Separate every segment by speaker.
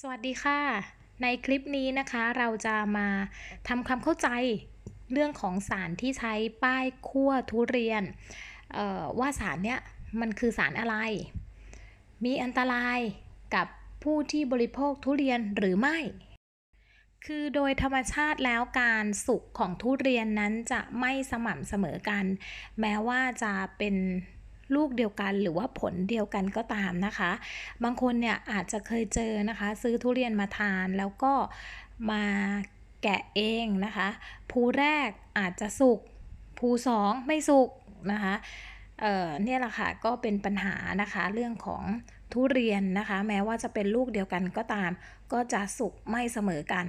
Speaker 1: สวัสดีค่ะ ในคลิปนี้นะคะเราจะมาทำความเข้าใจเรื่องของสารที่ใช้ป้ายคั่วทุเรียนเอ่อว่าสารเนี้ยมันคือสารอะไร มีอันตรายกับผู้ที่บริโภคทุเรียนหรือไม่ คือโดยธรรมชาติแล้วการสุกของทุเรียนนั้นจะไม่สม่ำเสมอกัน แม้ว่าจะเป็น ลูกเดียวกันหรือว่าผลเดียวกันก็ตามนะคะ บางคนเนี่ยอาจจะเคยเจอนะคะ ซื้อทุเรียนมาทานแล้วก็มาแกะเองนะคะภูแรกอาจจะสุกภูสองไม่สุกนะคะเอ่อเนี่ยแหละค่ะก็เป็นปัญหานะคะเรื่องของทุเรียนนะคะ แม้ว่าจะเป็นลูกเดียวกันก็ตาม ก็จะสุกไม่เสมอกัน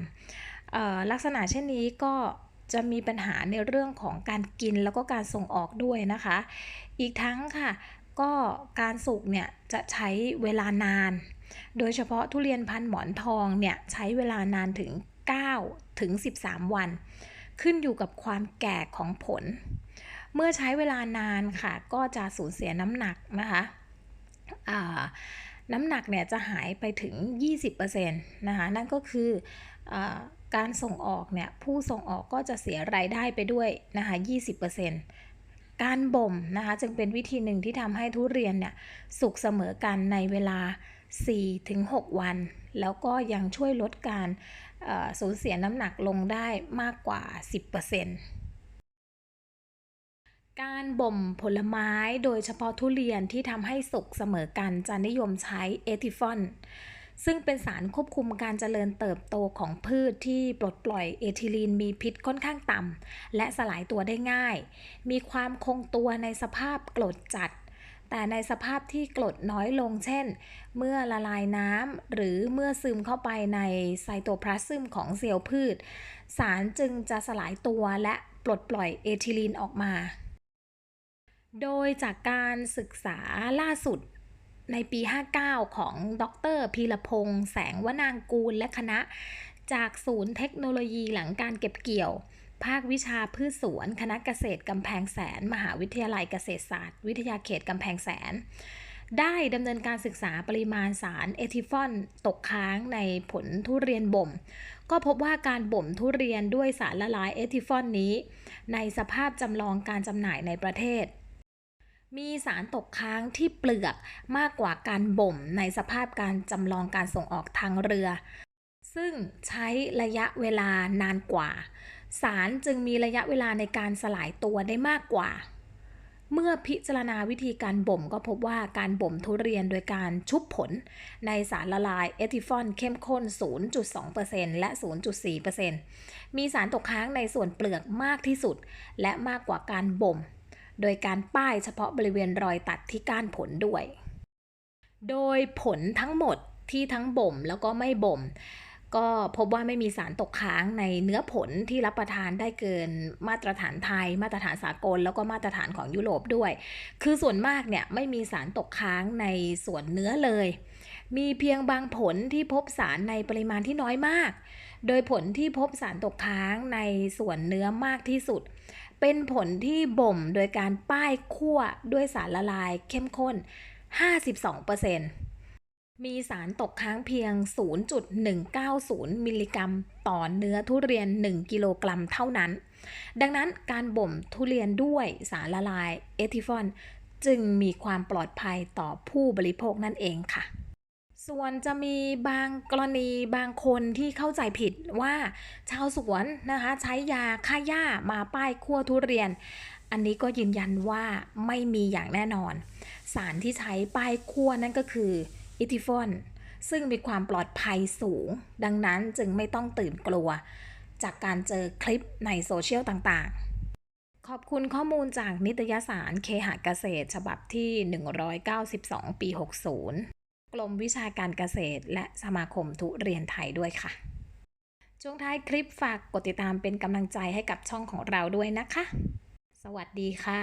Speaker 1: ออลักษณะเช่นนี้ก็ จะมีปัญหาในเรื่องของการกินแล้วก็การส่งออกด้วยนะคะ อีกทั้งค่ะ ก็การสุกเนี่ยจะใช้เวลานาน โดยเฉพาะทุเรียนพันหมอนทองเนี่ยใช้เวลานานถึง 9 ถึง 13 วัน ขึ้นอยู่กับความแก่ของผล เมื่อใช้เวลานานค่ะ ก็จะสูญเสียน้ำหนักนะคะน้ำหนักเนี่ยจะหายไปถึง 20%นะคะ นั่นก็คืออ การส่งออกเนี่ยผู้ส่งออกก็จะเสียรายได้ไปด้วยนะคะ20%การบ่มนะคะจึงเป็นวิธีหนึ่งที่ทำให้ทุเรียนเนี่ยสุกเสมอกันในเวลา 4-6 วัน แล้วก็ยังช่วยลดการสูญเสียน้ำหนักลงได้มากกว่า 10%การบ่มผลไม้โดยเฉพาะทุเรียนที่ทำให้สุกเสมอกันจะนิยมใช้เอทิฟอน ซึ่งเป็นสารควบคุมการเจริญเติบโตของพืชที่ปลดปล่อยเอทิลีนมีพิษค่อนข้างต่ำและสลายตัวได้ง่าย มีความคงตัวในสภาพกรดจัด แต่ในสภาพที่กรดน้อยลงเช่น เมื่อละลายน้ำหรือเมื่อซึมเข้าไปในไซโตพลาซึมของเซลล์พืช สารจึงจะสลายตัวและปลดปล่อยเอทิลีนออกมาโดยจากการศึกษาล่าสุด ในปี 59 ของดรพีรพงษ์แสงวนางกูลและคณะ จากศูนย์เทคโนโลยีหลังการเก็บเกี่ยว ภาควิชาพืชสวน คณะเกษตรกำแพงแสน มหาวิทยาลัยเกษตรศาสตร์ วิทยาเขตกำแพงแสน ได้ดำเนินการศึกษาปริมาณสารเอทิฟอนตกค้างในผลทุเรียนบ่ม ก็พบว่าการบ่มทุเรียนด้วยสารละลายเอทิฟอนนี้ ในสภาพจำลองการจำหน่ายในประเทศ มีสารตกค้างที่เปลือกมากกว่าการบ่มในสภาพการจำลองการส่งออกทางเรือ ซึ่งใช้ระยะเวลานานกว่า สารจึงมีระยะเวลาในการสลายตัวได้มากกว่า เมื่อพิจารณาวิธีการบ่มก็พบว่าการบ่มทุเรียนโดยการชุบผล ในสารละลายเอทิฟอนเข้มข้น 0.2%และ 0.4%มีสารตกค้างในส่วนเปลือกมากที่สุด และมากกว่าการบ่ม โดยการป้ายเฉพาะบริเวณรอยตัดที่ก้านผลด้วย โดยผลทั้งหมดที่ทั้งบ่มแล้วก็ไม่บ่ม ก็พบว่าไม่มีสารตกค้างในเนื้อผลที่รับประทานได้เกินมาตรฐานไทย มาตรฐานสากล แล้วก็มาตรฐานของยุโรปด้วย คือส่วนมากเนี่ยไม่มีสารตกค้างในส่วนเนื้อเลย มีเพียงบางผลที่พบสารในปริมาณที่น้อยมาก โดยผลที่พบสารตกค้างในส่วนเนื้อมากที่สุด เป็นผลที่บ่มโดยการป้ายคั่วด้วยสารละลายเข้มข้น 52%มีสารตกค้างเพียง 0.190 มิลลิกรัม ต่อเนื้อทุเรียน 1 กิโลกรัมเท่านั้น ดังนั้นการบ่มทุเรียนด้วยสารละลายเอทิฟอน จึงมีความปลอดภัยต่อผู้บริโภคนั่นเองค่ะ ส่วนจะมีบางกรณีบางคนที่เข้าใจผิดว่าชาวสวนนะคะใช้ยาฆ่าหญ้ามาป้ายคั่วทุเรียน อันนี้ก็ยืนยันว่าไม่มีอย่างแน่นอน สารที่ใช้ป้ายคั่วนั่นก็คืออิทิฟอนซึ่งมีความปลอดภัยสูง ดังนั้นจึงไม่ต้องตื่นกลัว จากการเจอคลิปในโซเชียลต่างๆ ขอบคุณข้อมูลจากนิตยสารเคหะเกษตร ฉบับที่ 192 ปี 60 กรมวิชาการเกษตร และสมาคมทุเรียนไทยด้วยค่ะ ช่วงท้ายคลิปฝากกดติดตามเป็นกำลังใจให้กับช่องของเราด้วยนะคะ สวัสดีค่ะ